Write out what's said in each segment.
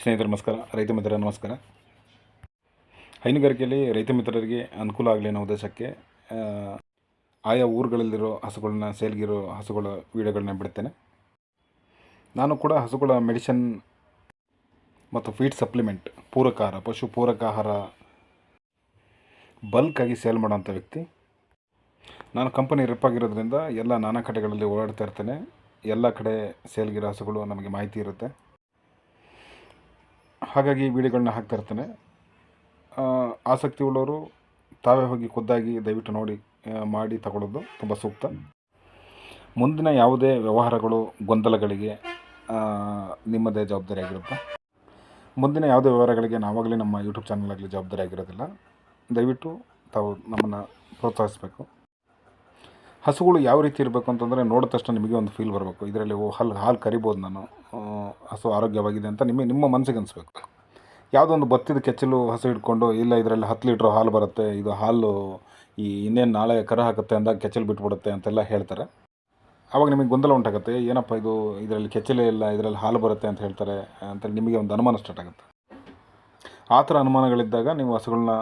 ಸ್ನೇಹಿತರೆ, ನಮಸ್ಕಾರ. ರೈತ ಮಿತ್ರರ, ನಮಸ್ಕಾರ. ಹೈನುಗಾರಿಕೆಯಲ್ಲಿ ರೈತ ಮಿತ್ರರಿಗೆ ಅನುಕೂಲ ಆಗಲಿ ಅನ್ನೋ ಉದ್ದೇಶಕ್ಕೆ ಆಯಾ ಊರುಗಳಲ್ಲಿರೋ ಹಸುಗಳನ್ನ, ಸೇಲ್ಗಿರೋ ಹಸುಗಳ ವೀಡಿಯೋಗಳನ್ನ ಬಿಡ್ತೇನೆ. ನಾನು ಕೂಡ ಹಸುಗಳ ಮೆಡಿಷನ್ ಮತ್ತು ಫೀಡ್ ಸಪ್ಲಿಮೆಂಟ್, ಪೂರಕ ಆಹಾರ, ಪಶು ಪೂರಕ ಆಹಾರ ಬಲ್ಕಾಗಿ ಸೇಲ್ ಮಾಡೋಂಥ ವ್ಯಕ್ತಿ. ನಾನು ಕಂಪನಿ ರಿಪ್ ಆಗಿರೋದ್ರಿಂದ ಎಲ್ಲ ನಾನಾ ಕಡೆಗಳಲ್ಲಿ ಓಡಾಡ್ತಾ ಇರ್ತೇನೆ. ಎಲ್ಲ ಕಡೆ ಸೇಲ್ಗಿರೋ ಹಸುಗಳು ನಮಗೆ ಮಾಹಿತಿ ಇರುತ್ತೆ. ಹಾಗಾಗಿ ವಿಡಿಯೋಗಳನ್ನ ಹಾಕ್ತಾ ಆಸಕ್ತಿ ಉಳ್ಳವರು ತಾವೇ ಹೋಗಿ ಖುದ್ದಾಗಿ ದಯವಿಟ್ಟು ನೋಡಿ ಮಾಡಿ ತಗೊಳ್ಳೋದು ತುಂಬ ಸೂಕ್ತ. ಮುಂದಿನ ಯಾವುದೇ ವ್ಯವಹಾರಗಳು, ಗೊಂದಲಗಳಿಗೆ ನಿಮ್ಮದೇ ಜವಾಬ್ದಾರಿ ಆಗಿರುತ್ತೆ. ಮುಂದಿನ ಯಾವುದೇ ವ್ಯವಹಾರಗಳಿಗೆ ನಾವಾಗಲೇ ನಮ್ಮ ಯೂಟ್ಯೂಬ್ ಚಾನಲ್ ಆಗಲಿ ಜವಾಬ್ದಾರಿ ಆಗಿರೋದಿಲ್ಲ. ದಯವಿಟ್ಟು ತಾವು ನಮ್ಮನ್ನು ಪ್ರೋತ್ಸಾಹಿಸಬೇಕು. ಹಸುಗಳು ಯಾವ ರೀತಿ ಇರಬೇಕು ಅಂತಂದರೆ ನೋಡಿದ ತಕ್ಷಣ ನಿಮಗೆ ಒಂದು ಫೀಲ್ ಬರಬೇಕು. ಇದರಲ್ಲಿ ಹಾಲು ಹಾಲು ಕರಿಬೋದು ನಾನು. ಹಸು ಆರೋಗ್ಯವಾಗಿದೆ ಅಂತ ನಿಮಗೆ ನಿಮ್ಮ ಮನಸ್ಸಿಗೆ ಅನಿಸ್ಬೇಕು. ಯಾವುದೋ ಒಂದು ಬತ್ತಿದ ಕೆಚ್ಚಲು ಹಸು ಹಿಡ್ಕೊಂಡು ಇಲ್ಲ ಇದರಲ್ಲಿ ಹತ್ತು ಲೀಟ್ರ್ ಹಾಲು ಬರುತ್ತೆ ಇದು ಹಾಲು ಈ ಇನ್ನೇನು ನಾಳೆ ಕರ ಹಾಕುತ್ತೆ ಅಂದಾಗ ಕೆಚ್ಚಲು ಬಿಟ್ಬಿಡುತ್ತೆ ಅಂತೆಲ್ಲ ಹೇಳ್ತಾರೆ. ಆವಾಗ ನಿಮಗೆ ಗೊಂದಲ ಉಂಟಾಗುತ್ತೆ ಏನಪ್ಪ ಇದು ಇದರಲ್ಲಿ ಕೆಚ್ಚಲೇ ಇಲ್ಲ ಇದರಲ್ಲಿ ಹಾಲು ಬರುತ್ತೆ ಅಂತ ಹೇಳ್ತಾರೆ ಅಂತೇಳಿ ನಿಮಗೆ ಒಂದು ಅನುಮಾನ ಸ್ಟಾರ್ಟ್ ಆಗುತ್ತೆ. ಆ ಥರ ಅನುಮಾನಗಳಿದ್ದಾಗ ನೀವು ಹಸುಗಳನ್ನ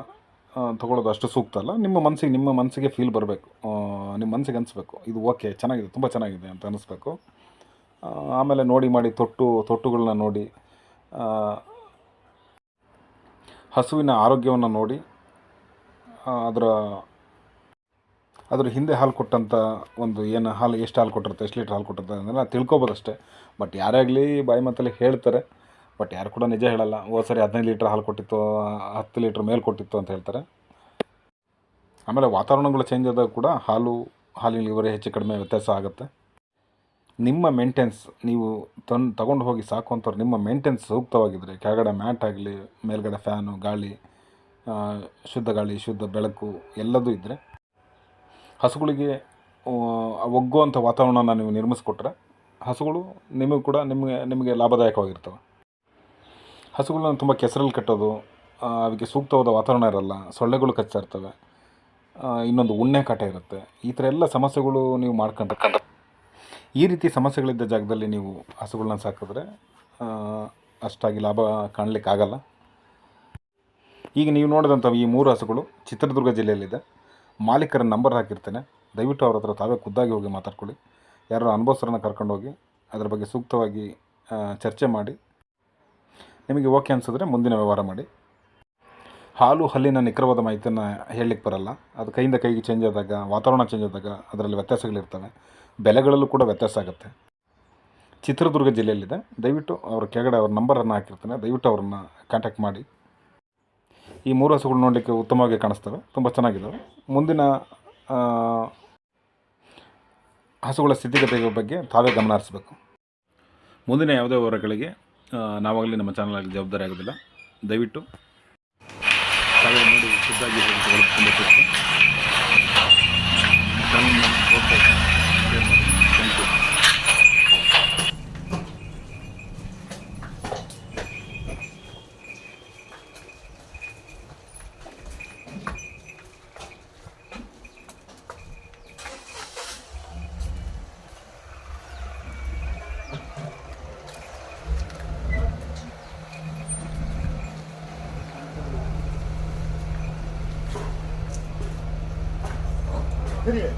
ತೊಗೊಳೋದು ಅಷ್ಟು ಸೂಕ್ತ ಅಲ್ಲ ನಿಮ್ಮ ಮನಸ್ಸಿಗೆ ನಿಮ್ಮ ಮನಸ್ಸಿಗೆ ಫೀಲ್ ಬರಬೇಕು. ನಿಮ್ಮ ಮನಸ್ಸಿಗೆ ಅನಿಸ್ಬೇಕು ಇದು ಓಕೆ ಚೆನ್ನಾಗಿದೆ ತುಂಬ ಚೆನ್ನಾಗಿದೆ ಅಂತ ಅನಿಸ್ಬೇಕು. ಆ, ಆಮೇಲೆ ನೋಡಿ ಮಾಡಿ ತೊಟ್ಟು, ತೊಟ್ಟುಗಳನ್ನ ನೋಡಿ. ಹಸುವಿನ ಆರೋಗ್ಯವನ್ನು ನೋಡಿ. ಅದರ ಅದರ ಹಿಂದೆ ಹಾಲು ಕೊಟ್ಟಂಥ ಒಂದು ಏನು ಹಾಲು, ಎಷ್ಟು ಹಾಲು ಕೊಟ್ಟಿರುತ್ತೆ, ಎಷ್ಟು ಲೀಟ್ರ್ ಹಾಲು ಕೊಟ್ಟಿರುತ್ತೆ ಅದನ್ನೆಲ್ಲ ತಿಳ್ಕೊಬೋದು ಅಷ್ಟೇ. ಬಟ್ ಯಾರೇ ಆಗಲಿ ಬಾಯಿ ಮಾತಲ್ಲಿ ಹೇಳ್ತಾರೆ. ಬಟ್ ಯಾರು ಕೂಡ ನಿಜ ಹೇಳಲ್ಲ. ಹೋದ ಸರಿ ಹದಿನೈದು ಲೀಟ್ರ್ ಹಾಲು ಕೊಟ್ಟಿತ್ತು, ಹತ್ತು ಲೀಟ್ರ್ ಮೇಲೆ ಕೊಟ್ಟಿತ್ತು ಅಂತ ಹೇಳ್ತಾರೆ. ಆಮೇಲೆ ವಾತಾವರಣಗಳು ಚೇಂಜ್ ಆದಾಗ ಕೂಡ ಹಾಲು, ಹಾಲಿನ ಇವರೇ ಹೆಚ್ಚು ಕಡಿಮೆ ವ್ಯತ್ಯಾಸ ಆಗುತ್ತೆ. ನಿಮ್ಮ ಮೇಂಟೆನ್ಸ್ ನೀವು ತನ್, ತಗೊಂಡು ಹೋಗಿ ಸಾಕುವಂಥವ್ರು ನಿಮ್ಮ ಮೇಂಟೆನ್ಸ್ ಸೂಕ್ತವಾಗಿದ್ದರೆ ಕೆಳಗಡೆ ಮ್ಯಾಟ್ ಆಗಲಿ, ಮೇಲ್ಗಡೆ ಫ್ಯಾನು ಗಾಳಿ ಶುದ್ಧ ಗಾಳಿ, ಶುದ್ಧ ಬೆಳಕು ಎಲ್ಲದೂ ಇದ್ದರೆ ಹಸುಗಳಿಗೆ ಒಗ್ಗುವಂಥ ವಾತಾವರಣನ ನೀವು ನಿರ್ಮಿಸ್ಕೊಟ್ರೆ ಹಸುಗಳು ನಿಮಗೆ ಕೂಡ ನಿಮಗೆ ನಿಮಗೆ ಲಾಭದಾಯಕವಾಗಿರ್ತವೆ. ಹಸುಗಳನ್ನ ತುಂಬ ಕೆಸರಲ್ಲಿ ಕಟ್ಟೋದು ಅವಕ್ಕೆ ಸೂಕ್ತವಾದ ವಾತಾವರಣ ಇರಲ್ಲ, ಸೊಳ್ಳೆಗಳು ಕಚ್ಚಾ ಇರ್ತವೆ ಇನ್ನೊಂದು ಉಣ್ಣೆ ಕಾಟ ಇರುತ್ತೆ, ಈ ಥರ ಎಲ್ಲ ಸಮಸ್ಯೆಗಳು ನೀವು ಮಾಡ್ಕೊಂಡ್ರೆ ಈ ರೀತಿ ಸಮಸ್ಯೆಗಳಿದ್ದ ಜಾಗದಲ್ಲಿ ನೀವು ಹಸುಗಳನ್ನ ಸಾಕಿದ್ರೆ ಅಷ್ಟಾಗಿ ಲಾಭ ಕಾಣಲಿಕ್ಕಾಗಲ್ಲ. ಈಗ ನೀವು ನೋಡಿದಂಥ ಈ ಮೂರು ಹಸುಗಳು ಚಿತ್ರದುರ್ಗ ಜಿಲ್ಲೆಯಲ್ಲಿದೆ. ಮಾಲೀಕರ ನಂಬರ್ ಹಾಕಿರ್ತೇನೆ. ದಯವಿಟ್ಟು ಅವರ ಹತ್ರ ತಾವೇ ಖುದ್ದಾಗಿ ಹೋಗಿ ಮಾತಾಡ್ಕೊಳ್ಳಿ. ಯಾರೋ ಅನುಭವಸ್ಥರನ್ನ ಕರ್ಕೊಂಡೋಗಿ ಅದರ ಬಗ್ಗೆ ಸೂಕ್ತವಾಗಿ ಚರ್ಚೆ ಮಾಡಿ. ನಿಮಗೆ ಓಕೆ ಅನಿಸಿದ್ರೆ ಮುಂದಿನ ವ್ಯವಹಾರ ಮಾಡಿ. ಹಾಲು ಹಲ್ಲಿನ ನಿಖರವಾದ ಮಾಹಿತಿಯನ್ನು ಹೇಳಲಿಕ್ಕೆ ಬರಲ್ಲ. ಅದು ಕೈಯಿಂದ ಕೈಗೆ ಚೇಂಜ್ ಆದಾಗ, ವಾತಾವರಣ ಚೇಂಜ್ ಆದಾಗ ಅದರಲ್ಲಿ ವ್ಯತ್ಯಾಸಗಳಿರ್ತವೆ. ಬೆಲೆಗಳಲ್ಲೂ ಕೂಡ ವ್ಯತ್ಯಾಸ ಆಗುತ್ತೆ. ಚಿತ್ರದುರ್ಗ ಜಿಲ್ಲೆಯಲ್ಲಿದೆ. ದಯವಿಟ್ಟು ಅವ್ರ ಕೆಳಗಡೆ ಅವ್ರ ನಂಬರನ್ನು ಹಾಕಿರ್ತಾನೆ. ದಯವಿಟ್ಟು ಅವ್ರನ್ನ ಕಾಂಟ್ಯಾಕ್ಟ್ ಮಾಡಿ. ಈ ಮೂರು ಹಸುಗಳು ನೋಡಲಿಕ್ಕೆ ಉತ್ತಮವಾಗಿ ಕಾಣಿಸ್ತವೆ. ತುಂಬ ಚೆನ್ನಾಗಿದ್ದಾವೆ. ಮುಂದಿನ ಹಸುಗಳ ಸ್ಥಿತಿಗತಿಗಳ ಬಗ್ಗೆ ತಾವೇ ಗಮನ ಹರಿಸಬೇಕು. ಮುಂದಿನ ಯಾವುದೇ ಆ, ನಾವಾಗಲಿ ನಮ್ಮ ಚಾನಲ್ ಜವಾಬ್ದಾರಿ ಆಗೋದಿಲ್ಲ. ದಯವಿಟ್ಟು ತಾವೇ ನೋಡಿ ಖುದ್ದಾಗಿ 快点